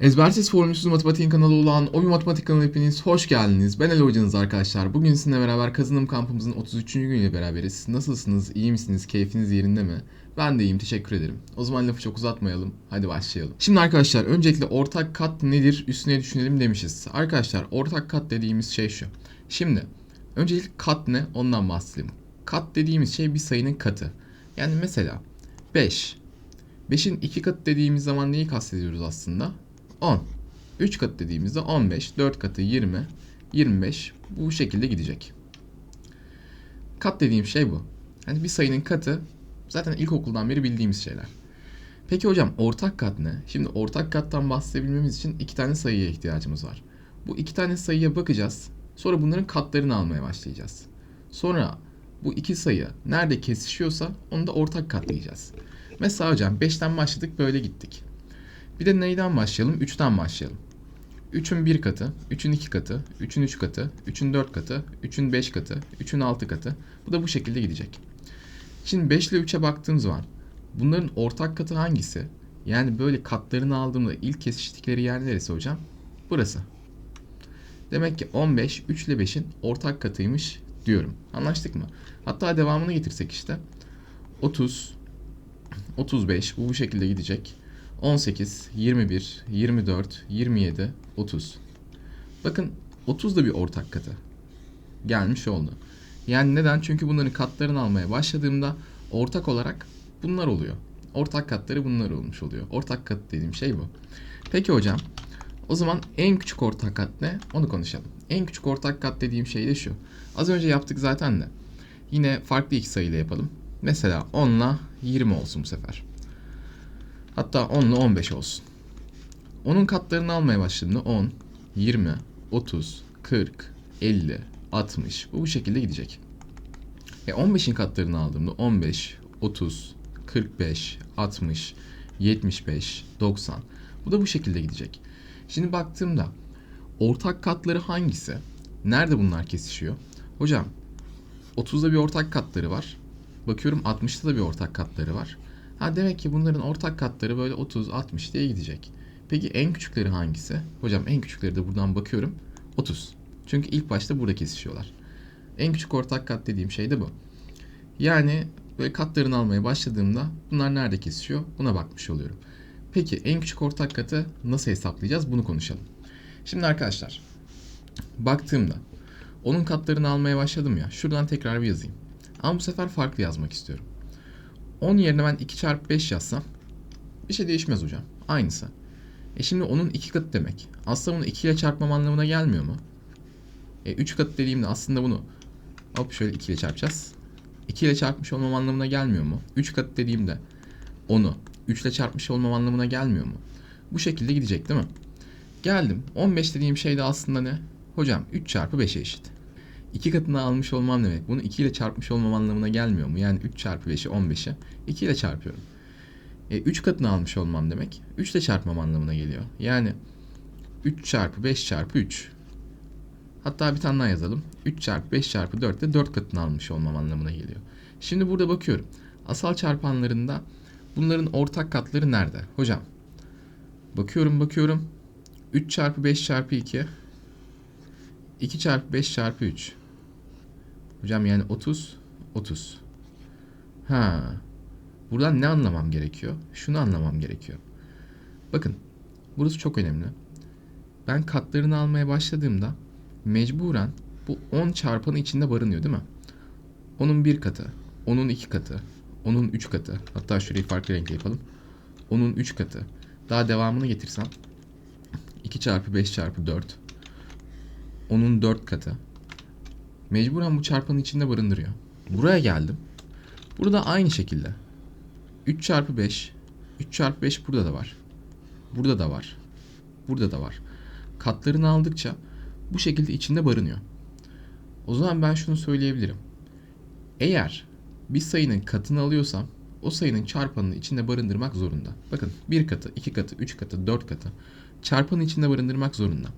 Ezbersiz Formülsüz Matematiğin kanalı olan Obi Matematik kanalına hepiniz hoş geldiniz. Ben Ali hocanız arkadaşlar. Bugün sizinle beraber kazanım kampımızın 33. günüyle beraberiz. Nasılsınız? İyi misiniz? Keyfiniz yerinde mi? Ben de iyiyim. Teşekkür ederim. O zaman lafı çok uzatmayalım. Hadi başlayalım. Şimdi arkadaşlar öncelikle ortak kat nedir? Üstüne düşünelim demişiz. Arkadaşlar ortak kat dediğimiz şey şu. Şimdi öncelikle kat ne? Ondan bahsedelim. Kat dediğimiz şey bir sayının katı. Yani mesela 5. 5'in 2 katı dediğimiz zaman neyi kastediyoruz aslında? 10. 3 katı dediğimizde 15, 4 katı 20, 25 bu şekilde gidecek. Kat dediğim şey bu. Hani bir sayının katı zaten ilkokuldan beri bildiğimiz şeyler. Peki hocam ortak kat ne? Şimdi ortak kattan bahsedebilmemiz için iki tane sayıya ihtiyacımız var. Bu iki tane sayıya bakacağız. Sonra bunların katlarını almaya başlayacağız. Sonra bu iki sayı nerede kesişiyorsa onu da ortak katlayacağız. Mesela hocam 5'ten başladık böyle gittik. Bir de neyden başlayalım? 3'ten başlayalım. 3'ün 1 katı, 3'ün 2 katı, 3'ün 3 katı, 3'ün 4 katı, 3'ün 5 katı, 3'ün 6 katı. Bu da bu şekilde gidecek. Şimdi 5 ile 3'e baktığım zaman bunların ortak katı hangisi? Yani böyle katlarını aldığımda ilk kesiştikleri yer neresi hocam? Burası. Demek ki 15 3 ile 5'in ortak katıymış diyorum. Anlaştık mı? Hatta devamını getirsek işte. 30 35 bu bu şekilde gidecek. 18, 21, 24, 27, 30. Bakın 30 da bir ortak katı. Gelmiş oldu. Yani neden? Çünkü bunların katlarını almaya başladığımda ortak olarak bunlar oluyor. Ortak katları bunlar olmuş oluyor. Ortak kat dediğim şey bu. Peki hocam o zaman en küçük ortak kat ne? Onu konuşalım. En küçük ortak kat dediğim şey de şu. Az önce yaptık zaten de. Yine farklı iki sayıyla yapalım. Mesela 10 ile 20 olsun bu sefer. Hatta 10 ile 15 olsun. Onun katlarını almaya başladığımda 10, 20, 30, 40, 50, 60 bu bu şekilde gidecek. E 15'in katlarını aldığımda 15, 30, 45, 60, 75, 90 bu da bu şekilde gidecek. Şimdi baktığımda ortak katları hangisi? Nerede bunlar kesişiyor? Hocam 30'da bir ortak katları var. Bakıyorum 60'ta da bir ortak katları var. Ha demek ki bunların ortak katları böyle 30, 60 diye gidecek. Peki en küçükleri hangisi? Hocam en küçükleri de buradan bakıyorum. 30. Çünkü ilk başta burada kesişiyorlar. En küçük ortak kat dediğim şey de bu. Yani böyle katlarını almaya başladığımda bunlar nerede kesişiyor? Buna bakmış oluyorum. Peki en küçük ortak katı nasıl hesaplayacağız? Bunu konuşalım. Şimdi arkadaşlar baktığımda onun katlarını almaya başladım ya. Şuradan tekrar bir yazayım. Ama bu sefer farklı yazmak istiyorum. 10 yerine ben 2 çarpı 5 yazsam bir şey değişmez hocam. Aynısı. E şimdi onun 2 katı demek. Aslında bunu 2 ile çarpmam anlamına gelmiyor mu? E 3 katı dediğimde aslında bunu hop şöyle 2 ile çarpacağız. 2 ile çarpmış olmam anlamına gelmiyor mu? 3 katı dediğimde onu 3 ile çarpmış olmam anlamına gelmiyor mu? Bu şekilde gidecek değil mi? Geldim. 15 dediğim şey de aslında ne? Hocam 3 çarpı 5'e eşit. 2 katını almış olmam demek. Bunu 2 ile çarpmış olmam anlamına gelmiyor mu? Yani 3 çarpı 5'i 15'e 2 ile çarpıyorum. E, 3 katını almış olmam demek. 3 ile çarpmam anlamına geliyor. Yani 3 çarpı 5 çarpı 3. Hatta bir tane daha yazalım. 3 çarpı 5 çarpı 4 de 4 katını almış olmam anlamına geliyor. Şimdi burada bakıyorum. Asal çarpanlarında bunların ortak katları nerede? Hocam. Bakıyorum bakıyorum. 3 çarpı 5 çarpı 2. 2 çarpı 5 çarpı 3. Hocam yani 30, 30. Ha. Buradan ne anlamam gerekiyor? Şunu anlamam gerekiyor. Bakın, burası çok önemli. Ben katlarını almaya başladığımda mecburen bu 10 çarpanı içinde barınıyor değil mi? Onun bir katı, onun iki katı, onun üç katı. Hatta şurayı farklı renkle yapalım. Onun üç katı. Daha devamını getirsem 2 çarpı 5 çarpı 4 onun 4 katı. Mecburen bu çarpanın içinde barındırıyor. Buraya geldim. Burada aynı şekilde. 3 çarpı 5. 3 çarpı 5 burada da var. Burada da var. Burada da var. Katlarını aldıkça bu şekilde içinde barınıyor. O zaman ben şunu söyleyebilirim. Eğer bir sayının katını alıyorsam o sayının çarpanını içinde barındırmak zorunda. Bakın bir katı, iki katı, üç katı, dört katı çarpanın içinde barındırmak zorunda.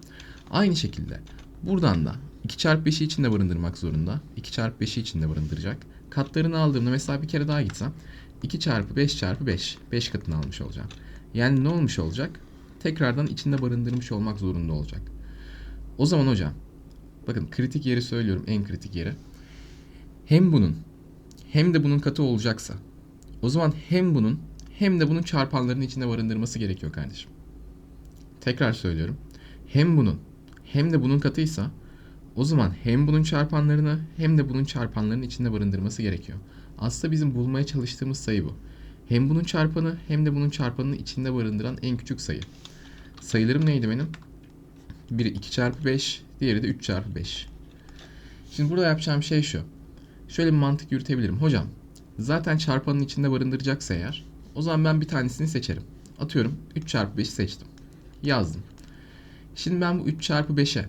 Aynı şekilde buradan da 2 çarpı 5'i içinde barındırmak zorunda. 2 çarpı 5'i içinde barındıracak. Katlarını aldığımda mesela bir kere daha gitsem 2 çarpı 5 çarpı 5. 5 katını almış olacağım. Yani ne olmuş olacak? tekrardan içinde barındırmış olmak zorunda olacak. O zaman hocam bakın kritik yeri söylüyorum en kritik yeri. Hem bunun hem de bunun katı olacaksa o zaman hem bunun hem de bunun çarpanlarını içinde barındırması gerekiyor kardeşim. Tekrar söylüyorum. Hem bunun hem de bunun katıysa o zaman hem bunun çarpanlarını hem de bunun çarpanlarını içinde barındırması gerekiyor. Aslında bizim bulmaya çalıştığımız sayı bu. Hem bunun çarpanı hem de bunun çarpanını içinde barındıran en küçük sayı. Sayılarım neydi benim? Biri 2 çarpı 5, diğeri de 3 çarpı 5. Şimdi burada yapacağım şey şu. Şöyle bir mantık yürütebilirim. Hocam zaten çarpanın içinde barındıracaksa eğer o zaman ben bir tanesini seçerim. Atıyorum 3 çarpı 5'i seçtim. Yazdım. Şimdi ben bu 3 çarpı 5'e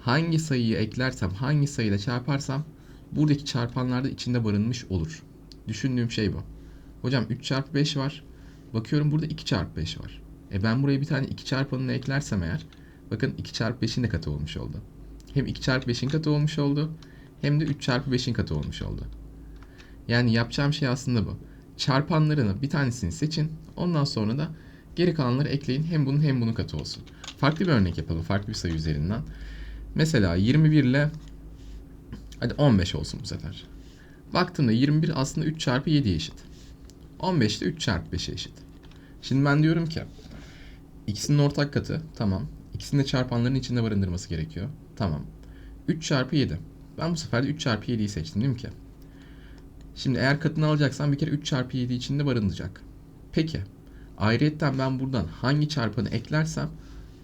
hangi sayıyı eklersem, hangi sayıyla çarparsam buradaki çarpanlar da içinde barınmış olur. Düşündüğüm şey bu. Hocam 3 çarpı 5 var. Bakıyorum burada 2 çarpı 5 var. E ben buraya bir tane 2 çarpanını eklersem eğer bakın 2 çarpı 5'in de katı olmuş oldu. Hem 2 çarpı 5'in katı olmuş oldu hem de 3 çarpı 5'in katı olmuş oldu. Yani yapacağım şey aslında bu. Çarpanlarını bir tanesini seçin. Ondan sonra da geri kalanları ekleyin. Hem bunun hem bunun katı olsun. Farklı bir örnek yapalım. Farklı bir sayı üzerinden. Mesela 21 ile hadi 15 olsun bu sefer. Baktığımda 21 aslında 3 çarpı 7'ye eşit. 15 de 3 çarpı 5'e eşit. Şimdi ben diyorum ki ikisinin ortak katı tamam. İkisinin de çarpanların içinde barındırması gerekiyor. Tamam. 3 çarpı 7. Ben bu sefer de 3 çarpı 7'yi seçtim değil mi ki? Şimdi eğer katını alacaksam bir kere 3 çarpı 7 içinde barındıracak. Peki. Ayrıyetten ben buradan hangi çarpanı eklersem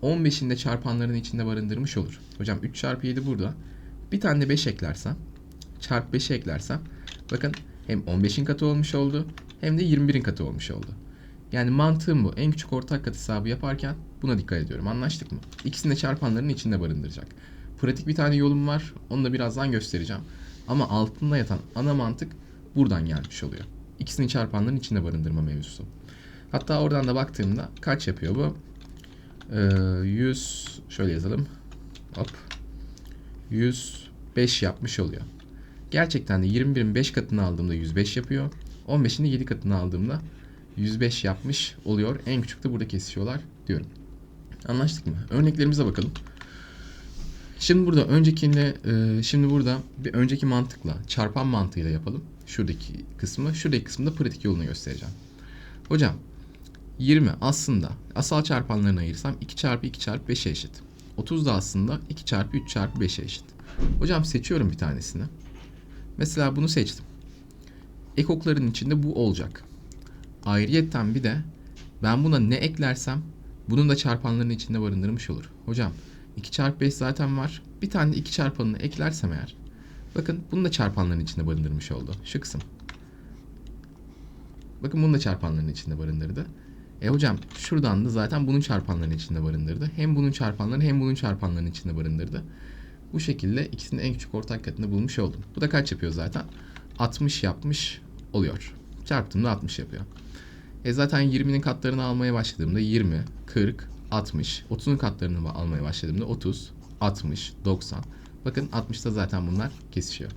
15'in de çarpanların içinde barındırmış olur. Hocam 3 çarpı 7 burada. Bir tane de 5 eklersem çarpı 5'i eklersem bakın hem 15'in katı olmuş oldu hem de 21'in katı olmuş oldu. Yani mantığım bu. En küçük ortak kat hesabı yaparken buna dikkat ediyorum. Anlaştık mı? İkisini de çarpanların içinde barındıracak. Pratik bir tane yolum var. Onu da birazdan göstereceğim. Ama altında yatan ana mantık buradan gelmiş oluyor. İkisini çarpanların içinde barındırma mevzusu. Hatta oradan da baktığımda kaç yapıyor bu? Ee, 100 şöyle yazalım. Hop. 105 yapmış oluyor. Gerçekten de 21'in 5 katını aldığımda 105 yapıyor. 15'in de 7 katını aldığımda 105 yapmış oluyor. En küçük de burada kesişiyorlar diyorum. Anlaştık mı? Örneklerimize bakalım. Şimdi burada öncekinde e, şimdi burada bir önceki mantıkla çarpan mantığıyla yapalım. Şuradaki kısmı, şuradaki kısmında pratik yolunu göstereceğim. Hocam 20 aslında asal çarpanlarına ayırsam 2 çarpı 2 çarpı 5'e eşit. 30 da aslında 2 çarpı 3 çarpı 5'e eşit. Hocam seçiyorum bir tanesini. Mesela bunu seçtim. Ekokların içinde bu olacak. Ayrıyetten bir de ben buna ne eklersem bunun da çarpanlarının içinde barındırmış olur. Hocam 2 çarpı 5 zaten var. Bir tane de 2 çarpanını eklersem eğer. Bakın bunu da çarpanların içinde barındırmış oldu. Şu kısım. Bakın bunu da çarpanların içinde barındırdı. E hocam şuradan da zaten bunun çarpanlarının içinde barındırdı. Hem bunun çarpanlarını hem bunun çarpanlarının içinde barındırdı. Bu şekilde ikisinin en küçük ortak katını bulmuş oldum. Bu da kaç yapıyor zaten? 60 yapmış oluyor. Çarptığımda 60 yapıyor. E zaten 20'nin katlarını almaya başladığımda 20, 40, 60. 30'un katlarını almaya başladığımda 30, 60, 90. Bakın 60'ta zaten bunlar kesişiyor.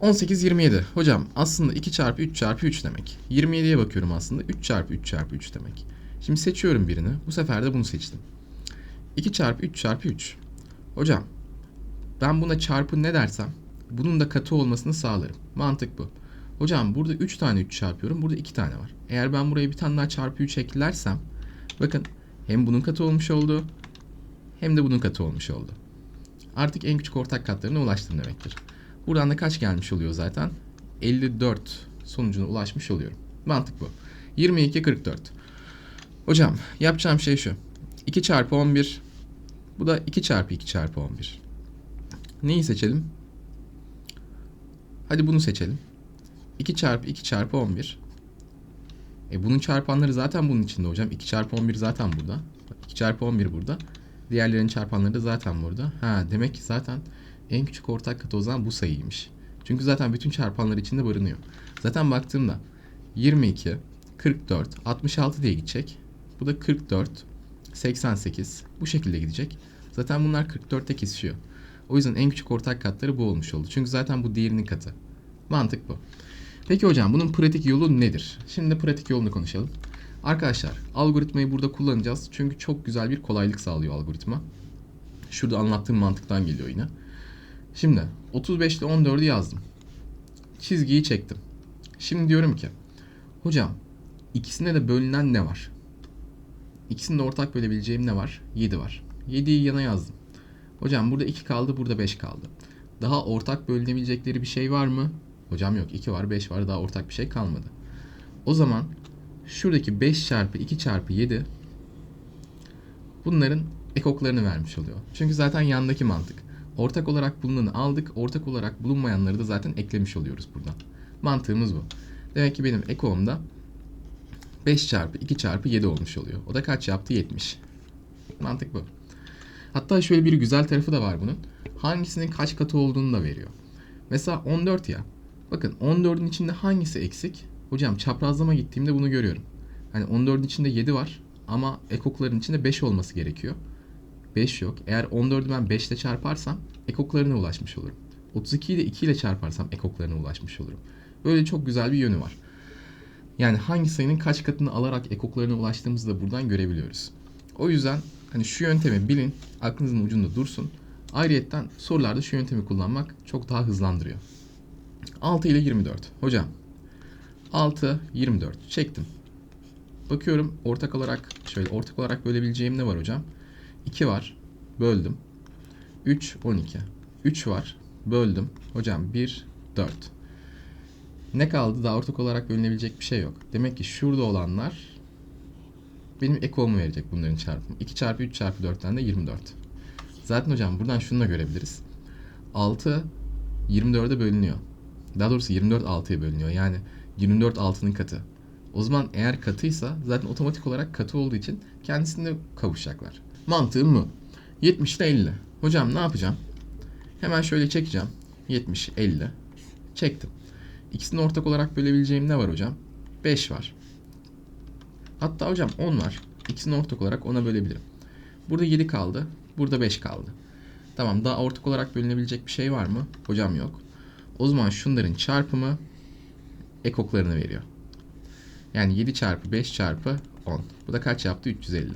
18, 27. Hocam aslında 2 çarpı 3 çarpı 3 demek. 27'ye bakıyorum aslında 3 çarpı 3 çarpı 3 demek. Şimdi seçiyorum birini. Bu sefer de bunu seçtim. 2 çarpı 3 çarpı 3. Hocam ben buna çarpı ne dersem bunun da katı olmasını sağlarım. Mantık bu. Hocam burada 3 tane 3 çarpıyorum. Burada 2 tane var. Eğer ben buraya bir tane daha çarpı 3 eklersem bakın hem bunun katı olmuş oldu hem de bunun katı olmuş oldu. Artık en küçük ortak katlarına ulaştım demektir. Buradan da kaç gelmiş oluyor zaten? 54 sonucuna ulaşmış oluyorum. Mantık bu. 22 44. Hocam yapacağım şey şu. 2 çarpı 11. Bu da 2 çarpı 2 çarpı 11. Neyi seçelim? Hadi bunu seçelim. 2 çarpı 2 çarpı 11. E bunun çarpanları zaten bunun içinde hocam. 2 çarpı 11 zaten burada. 2 çarpı 11 burada. Diğerlerinin çarpanları da zaten burada. Ha demek ki zaten en küçük ortak katı o zaman bu sayıymış. Çünkü zaten bütün çarpanlar içinde barınıyor. Zaten baktığımda 22, 44, 66 diye gidecek. Bu da 44, 88 bu şekilde gidecek. Zaten bunlar 44'te kesişiyor. O yüzden en küçük ortak katları bu olmuş oldu. Çünkü zaten bu diğerinin katı. Mantık bu. Peki hocam bunun pratik yolu nedir? Şimdi pratik yolunu konuşalım. Arkadaşlar algoritmayı burada kullanacağız. Çünkü çok güzel bir kolaylık sağlıyor algoritma. Şurada anlattığım mantıktan geliyor yine. Şimdi 35 ile 14'ü yazdım. Çizgiyi çektim. Şimdi diyorum ki hocam ikisine de bölünen ne var? İkisini de ortak bölebileceğim ne var? 7 var. 7'yi yana yazdım. Hocam burada 2 kaldı, burada 5 kaldı. Daha ortak bölünebilecekleri bir şey var mı? Hocam yok. 2 var, 5 var. Daha ortak bir şey kalmadı. O zaman şuradaki 5 çarpı 2 çarpı 7 bunların ekoklarını vermiş oluyor. Çünkü zaten yandaki mantık. Ortak olarak bulunanı aldık. Ortak olarak bulunmayanları da zaten eklemiş oluyoruz buradan. Mantığımız bu. Demek ki benim ekoğumda 5 çarpı 2 çarpı 7 olmuş oluyor. O da kaç yaptı? 70. Mantık bu. Hatta şöyle bir güzel tarafı da var bunun. Hangisinin kaç katı olduğunu da veriyor. Mesela 14 ya. Bakın 14'ün içinde hangisi eksik? Hocam çaprazlama gittiğimde bunu görüyorum. Hani 14'ün içinde 7 var ama ekokların içinde 5 olması gerekiyor. 5 yok. Eğer 14'ü ben 5 ile çarparsam ekoklarına ulaşmış olurum. 32'yi de 2 ile çarparsam ekoklarına ulaşmış olurum. Böyle çok güzel bir yönü var. Yani hangi sayının kaç katını alarak ekoklarına ulaştığımızı da buradan görebiliyoruz. O yüzden hani şu yöntemi bilin, aklınızın ucunda dursun. Ayrıyetten sorularda şu yöntemi kullanmak çok daha hızlandırıyor. 6 ile 24. Hocam 6, 24 çektim. Bakıyorum ortak olarak şöyle ortak olarak bölebileceğim ne var hocam? 2 var. Böldüm. 3, 12. 3 var. Böldüm. Hocam 1, 4. Ne kaldı? Daha ortak olarak bölünebilecek bir şey yok. Demek ki şurada olanlar benim ekomu verecek bunların çarpımı. 2 çarpı 3 çarpı 4'ten de 24. Zaten hocam buradan şunu da görebiliriz. 6 24'e bölünüyor. Daha doğrusu 24 6'ya bölünüyor. Yani 24 6'nın katı. O zaman eğer katıysa zaten otomatik olarak katı olduğu için kendisine kavuşacaklar. Mantığım bu. 70 ile 50. Hocam ne yapacağım? Hemen şöyle çekeceğim. 70, 50. Çektim. İkisini ortak olarak bölebileceğim ne var hocam? 5 var. Hatta hocam 10 var. İkisini ortak olarak ona bölebilirim. Burada 7 kaldı. Burada 5 kaldı. Tamam daha ortak olarak bölünebilecek bir şey var mı? Hocam yok. O zaman şunların çarpımı ekoklarını veriyor. Yani 7 çarpı 5 çarpı 10. Bu da kaç yaptı? 350.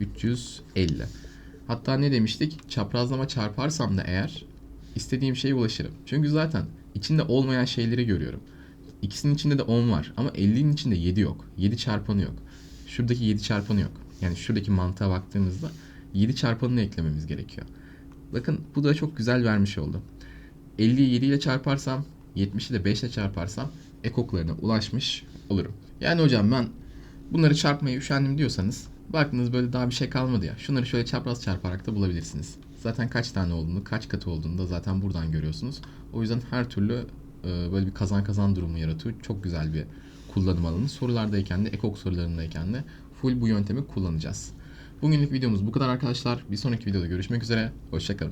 350. Hatta ne demiştik? Çaprazlama çarparsam da eğer istediğim şeye ulaşırım. Çünkü zaten içinde olmayan şeyleri görüyorum. İkisinin içinde de 10 var ama 50'nin içinde 7 yok. 7 çarpanı yok. Şuradaki 7 çarpanı yok. Yani şuradaki mantığa baktığımızda 7 çarpanını eklememiz gerekiyor. Bakın bu da çok güzel vermiş oldu. 50'yi 7 ile çarparsam 70'i de 5 ile çarparsam ekoklarına ulaşmış olurum. Yani hocam ben bunları çarpmaya üşendim diyorsanız baktınız böyle daha bir şey kalmadı ya. Şunları şöyle çapraz çarparak da bulabilirsiniz. Zaten kaç tane olduğunu, kaç katı olduğunu da zaten buradan görüyorsunuz. O yüzden her türlü e, böyle bir kazan kazan durumu yaratıyor. Çok güzel bir kullanım alanı. Sorulardayken de, ekok sorularındayken de full bu yöntemi kullanacağız. Bugünlük videomuz bu kadar arkadaşlar. Bir sonraki videoda görüşmek üzere. Hoşçakalın.